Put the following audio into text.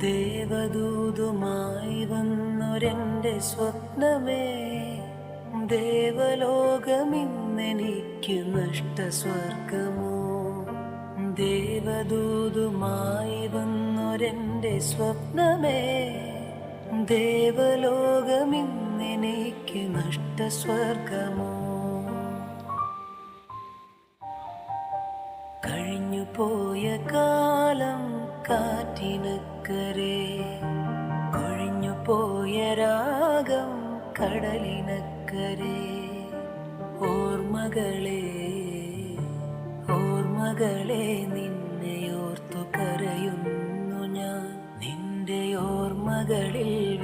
ദേവദൂതുമായി വന്നൊരെന്റെ സ്വപ്നമേ. ദേവലോകമിന്നെനിക്ക് നഷ്ടസ്വർഗമോ. ദേവദൂതുമായി വന്നൊരെന്റെ സ്വപ്നമേ. ദേവലോകമിന്നെനിക്ക് നഷ്ടസ്വർഗമോ. കഴിഞ്ഞു പോയ കാലം കാറ്റിനക്കരെ കൊഴിഞ്ഞു പോയ രാഗം കടലിനക്കരെ. ഓർമ്മകളെ ഓർമ്മകളെ നിന്നെയോർത്തു കരയുന്നു ഞാൻ. നിന്റെ ഓർമ്മകളിൽ